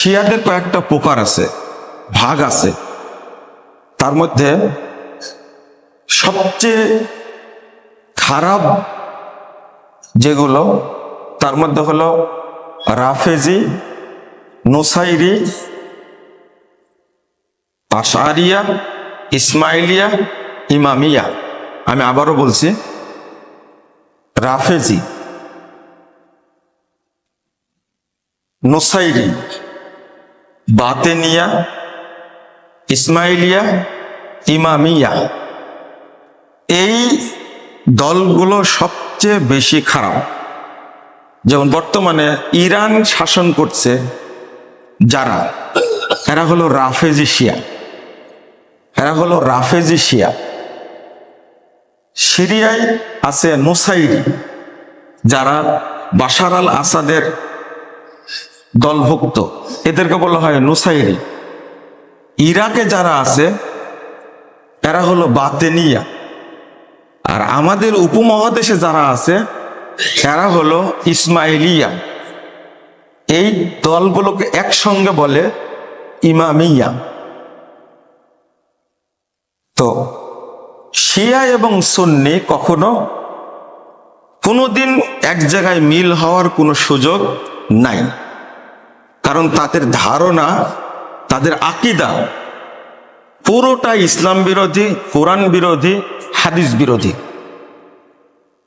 শিয়াদের কয়েকটা প্রকার আছে, ভাগ আছে। তার মধ্যে সবচেয়ে খারাপ যেগুলো, তার মধ্যে হলো রাফেজি, নোসাইরি আশারিয়া ইসমাইলিয়া, ইমামিয়া। আমি আবারও বলছি, রাফেজি, নোসাইরি বাতেনিয়া, ইসমাইলিয়া, ইমামিয়া। এই দলগুলো সবচেয়ে বেশি খারাপ। যেমন বর্তমানে ইরান শাসন করছে যারা, এরা হলো রাফেজি শিয়া। এরা হলো রাফেজি শিয়া। সিরিয়ায় আছে নোসাইরি, যারা বাশার আল আসাদের দলভুক্ত। এদেরকে বলা হয় নুসাইরি। ইরাকে যারা আছে, এরা হলো বাতেনিয়া। আর আমাদের উপমহাদেশে যারা আছে, এরা হলো ইসমাইলিয়া। এই দলগুলোকে একসঙ্গে বলে ইমামিয়া। তো শিয়া এবং সুন্নি কখনো কোনোদিন এক জায়গায় মিল হওয়ার কোনো সুযোগ নাই। কারণ তাদের ধারণা, তাদের আকিদা পুরোটা ইসলাম বিরোধী, কোরআন বিরোধী, হাদিস বিরোধী।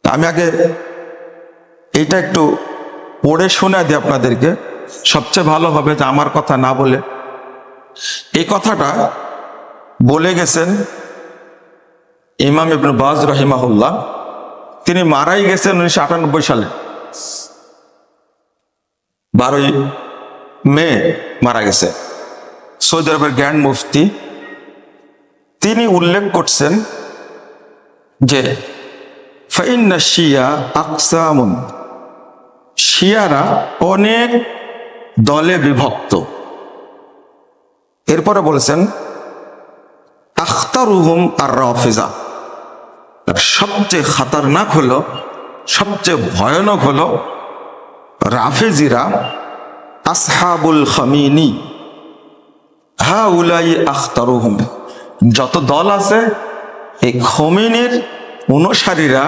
আমি আগে এটা একটু পড়ে শোনা দিই আপনাদেরকে। সবচেয়ে ভালো হবে যে আমার কথা না বলে। এই কথাটা বলে গেছেন ইমাম ইবন বাজ রহিমাহুল্লাহ। তিনি মারাই গেছেন উনিশশো আটানব্বই সালে। বারোই মে মারা গেছে। সৌদি আরবের গ্র্যান্ড মুফতি, তিনি উল্লেখ করছেন যে শিয়া আকসামুন, শিয়ারা অনেক দলে বিভক্ত। এরপরে বলেছেন, আখতারুহুম আর রফিজা সবচেয়ে খাতারনাক হলো, সবচেয়ে ভয়ানক হলো রাফেজিরা আসহাবুল খামিনি। হা উলাই আখতারুহুম। যত দল আছে, এই খমিনের অনুসারীরা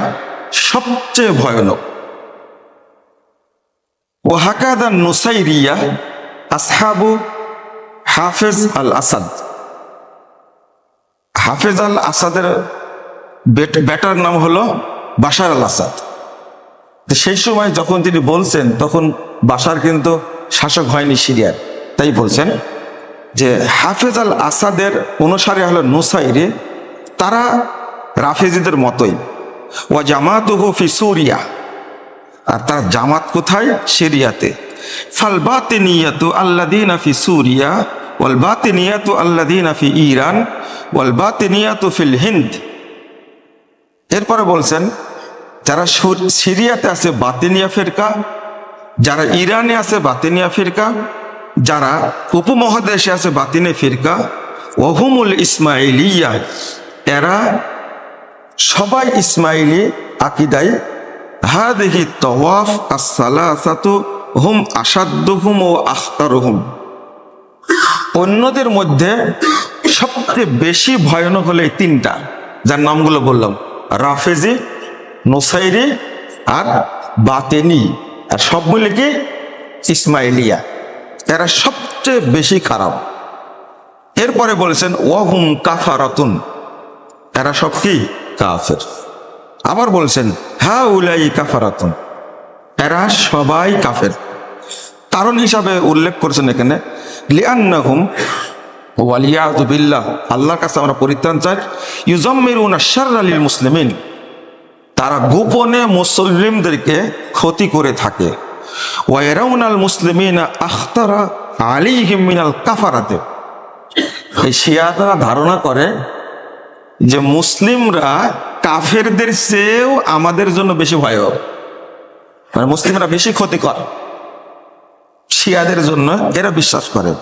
সবচেয়ে ভয়ানক। ও হাকাদা নুসাইরিয়া আসহাবু হাফেজ আল আসাদ হাফেজ আল আসাদের বেটার নাম হলো বাশার আল আসাদ সেই সময় যখন তিনি বলছেন, তখন বাশার কিন্তু শাসক হয়নি সিরিয়ার। তাই বলছেন যে হাফেজ আল আসাদের অনুসারী হলো নুসাইরে, তারা রাফেজিদের মতোই। ও জামাত ফি সুরিয়া। আর তার জামাত কোথায়? সিরিয়াতে। ফাল বাতিনিয়াতু আল্লাদিনা ফি সুরিয়া, ওয়াল বাতিনিয়াতু আল্লাদিনা ফি ইরান, ওয়াল বাতিনিয়াতু ফিল হিন্দ। এরপরে বলছেন, যারা সিরিয়াতে আছে, বাতিনিয়া ফিরকা যারা ইরানে আছে বাতিনিয়া ফিরকা যারা উপমহাদেশে আছে, বাতিনে ফিরকা ওহুমুল ইসমাইলিয়া, এরা সবাই ইসমাইলি আকিদাই হাদিহি তওয়াফ আসসালাসাতু হুম আসাদ্দুহুম ও আখতারুহুম। অন্যদের মধ্যে সবচেয়ে বেশি ভয়ানক হলো এই তিনটা, যার নামগুলো বললাম। রাফেজি, নোসাইরি আর বাতেনি। আর সব মিলে কি? ইসমাইলিয়া। এরা সবচেয়ে বেশি খারাপ। এরপরে বলেছেন, ওয়াহুম কাফারাতুন। এরা সব কি? কাফের। আবার বলছেন হা উলাই কাফারাতুন। এরা সবাই কাফের। কারণ হিসাবে উল্লেখ করেছেন এখানে, লিআন্নাহুম ওয়ালিয়াযু বিল্লাহ। আল্লাহর কাছে আমরা পরিত্রাণ চাই। ইউজাম্মিরুনা শাররা লিল মুসলিমিন। তারা গোপনে মুসলিমদেরকে ক্ষতি করে থাকে। ওয়াইরাউনাল মুসলিমিনা আখতারা আলাইহিম মিনাল কাফারাতে। এই শিয়ারা ধারণা করে যে মুসলিমরা কাফেরদের চেয়েও আমাদের জন্য বেশি ভয়াবহ। মানে মুসলিমরা বেশি ক্ষতিকর। শিয়াদের জন্য এরা বিশ্বাস করে।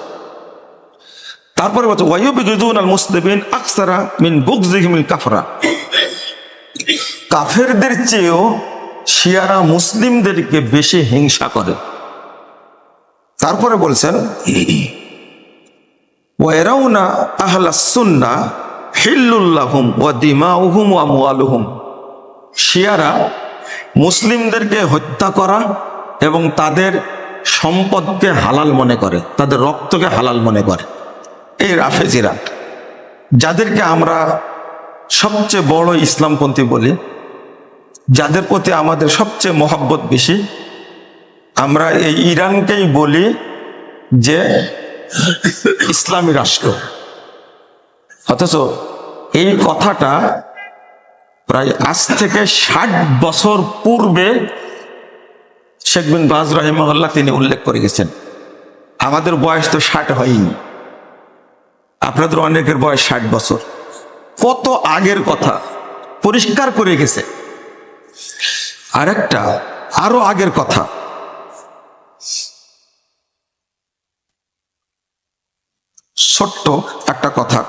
তারপরে বলছে ওয়াইবিজুন আল মুসলিমিন আকসারা মিন বুকজিহিমিল কাফরা। কাফেরদের চেয়েও শিয়ারা মুসলিমদেরকে বেশি হিংসা করে। তারপরে বলছেন, ওয়ারাউনা সুন্না মুআলুহুম শিয়ারা মুসলিমদেরকে হত্যা করা এবং তাদের সম্পদকে হালাল মনে করে, তাদের রক্তকে হালাল মনে করে। এই রাফেজিরা, যাদেরকে আমরা সবচেয়ে বড় ইসলামপন্থী বলি যাদের প্রতি আমাদের সবচেয়ে মহব্বত বেশি, আমরা এই ইরানকেই বলি যে ইসলামী রাষ্ট্র। অথচ এই কথাটা প্রায় আজ থেকে ষাট বছর পূর্বে শেখ বিন বাজ রহিমহল্লা তিনি উল্লেখ করে গেছেন। আমাদের বয়স তো ষাট হয়নি আপনাদের অনেকের বয়স ষাট বছর। কত আগের কথা। পরিষ্কার করে গেছে। আরেকটা আরও আগের কথা। ছোট্ট একটা কথা।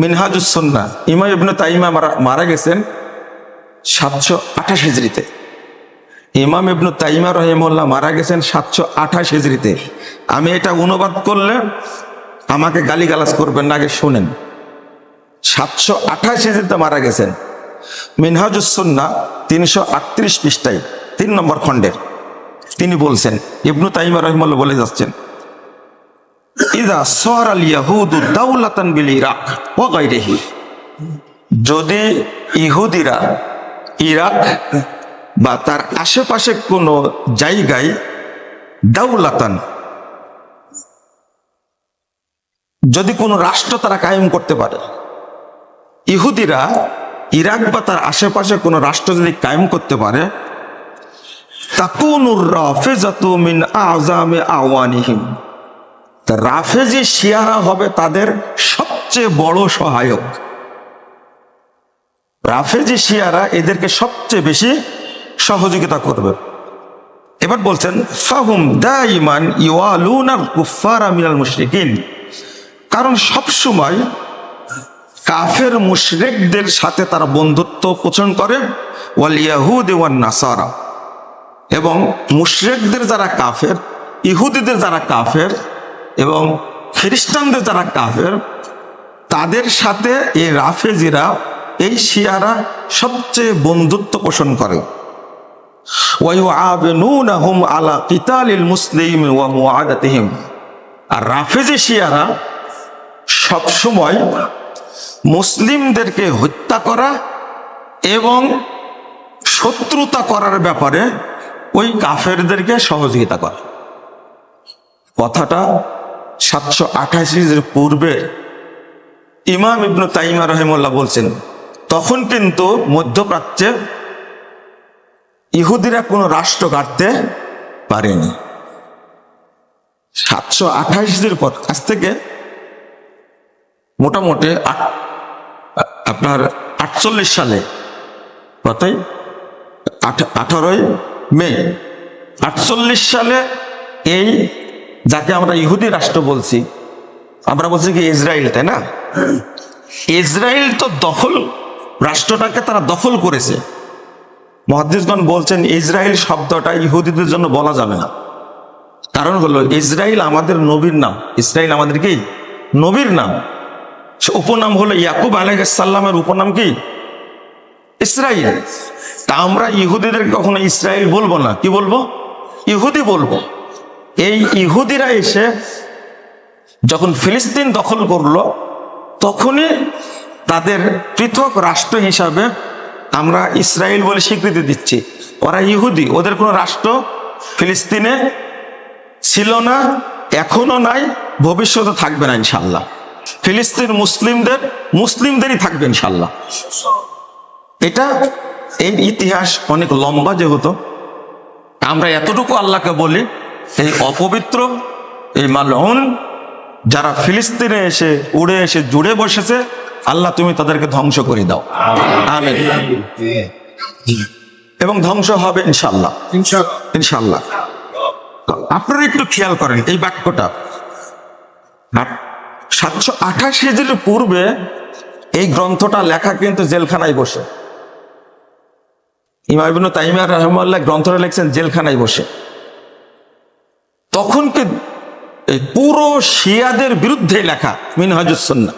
মিনহাজুসন্না ইমা ইবনে তাইমা মারা গেছেন সাতশো আঠাশ হিজড়িতে। ইমাম ইবনু তাইমা রহিমুল্লাহ মারা গেছেন সাতশো আঠাশ হিজড়িতে। আমি এটা অনুবাদ করলে আমাকে গালিগালাজ করবেন না, আগে শুনেন। সাতশো আঠাশ হিজড়িতে মারা গেছেন। মিনহাজুসন্না তিনশো আটত্রিশ পৃষ্ঠায়, তিন নম্বর খণ্ডের। তিনি বলছেন, ইবনু তাইমা রহিমুল্লাহ বলে যাচ্ছেন, ইদা সর আল ইরাক ও যদি ইহুদিরা ইরাক বা তার আশেপাশে কোনো জায়গায় দাউলাতান যদি কোনো রাষ্ট্র তারা কায়েম করতে পারে, ইহুদিরা ইরাক বা তার আশেপাশে কোনো রাষ্ট্র যদি কায়েম করতে পারে, তাকুনুর রাফেজাতু মিন আযামি আওয়ানিহিম। রাফেজি শিয়ারা হবে তাদের সবচেয়ে বড় সহায়ক। রাফেজি শিয়ারা এদেরকে সবচেয়ে বেশি সহযোগিতা করবে। এবার বলছেন, ফাহুম দাইমান ইওয়ালুনাল কুফার মিনাল মুশরিকিন। কারণ সব সময় কাফের মুশরিকদের সাথে তারা বন্ধুত্ব পোষণ করে, ওয়াল ইয়াহুদ ওয়ান নাসারা। এবং মুশরিকদের যারা কাফের, ইহুদিদের যারা কাফের এবং খ্রিস্টানদের যারা কাফের, তাদের সাথে এই রাফেজিরা, এই শিয়ারা সবচেয়ে বন্ধুত্ব পোষণ করে। আলা মুসলিম আর রাফেজি শিয়ারা সবসময় মুসলিমদেরকে হত্যা করা এবং শত্রুতা করার ব্যাপারে ওই কাফেরদেরকে সহযোগিতা করা। কথাটা সাতশো আঠাশির পূর্বে ইমাম ইবনু তাইমা রহিমুল্লাহ বলছেন, তখন কিন্তু মধ্যপ্রাচ্যে ইহুদিরা কোনো রাষ্ট্র কাটতে পারেনি। সাতশো আঠাশির পর কাছ থেকে মোটামুটি আট- আপনার আটচল্লিশ সালে। কতই? আঠ- আঠারোই মে। আটচল্লিশ সালে এই যাকে আমরা ইহুদি রাষ্ট্র বলছি, আমরা বলছি কি ইসরায়েল, তাই না? ইসরায়েল তো দখল, রাষ্ট্রটাকে তারা দখল করেছে। মহাদিসগণ বলছেন, ইসরায়েল শব্দটা ইহুদিদের জন্য বলা যাবে না। কারণ হলো, ইসরায়েল আমাদের নবীর নাম। ইসরায়েল আমাদের কি? নবীর নাম। সে উপনাম হলো ইয়াকুব আলাইসাল্লামের উপনাম কি? ইসরায়েল তা আমরা ইহুদিদের কখনো ইসরায়েল বলব না। কি বলব? ইহুদি বলব। এই ইহুদিরা এসে যখন ফিলিস্তিন দখল করল, তখনই তাদের পৃথক রাষ্ট্র হিসাবে আমরা ইসরায়েল বলে স্বীকৃতি দিচ্ছি। ওরা ইহুদি। ওদের কোনো রাষ্ট্র ফিলিস্তিনে ছিল না, এখনও নাই, ভবিষ্যতে থাকবে না ইনশাল্লাহ ফিলিস্তিন মুসলিমদের মুসলিমদেরই থাকবে ইনশাল্লাহ এটা এই ইতিহাস অনেক লম্বা যেহেতু। আমরা এতটুকু আল্লাহকে বলি এই অপবিত্র এই মালন যারা ফিলিস্তিনে এসে উড়ে এসে জুড়ে বসেছে আল্লাহ তুমি তাদেরকে ধ্বংস করে দাও। আমিন। এবং ধ্বংস হবে ইনশাল্লাহ ইনশাল্লাহ আপনারা একটু খেয়াল করেন এই বাক্যটা। সাতশো আঠাশ হিজড়ির পূর্বে এই গ্রন্থটা লেখা কিন্তু জেলখানায় বসে। ইমাবিন তাইমিয়া রহমাল্লাহ গ্রন্থটা লিখছেন জেলখানায় বসে। তখন কি পুরো শিয়াদের বিরুদ্ধে লেখা মিনহাজুসন্না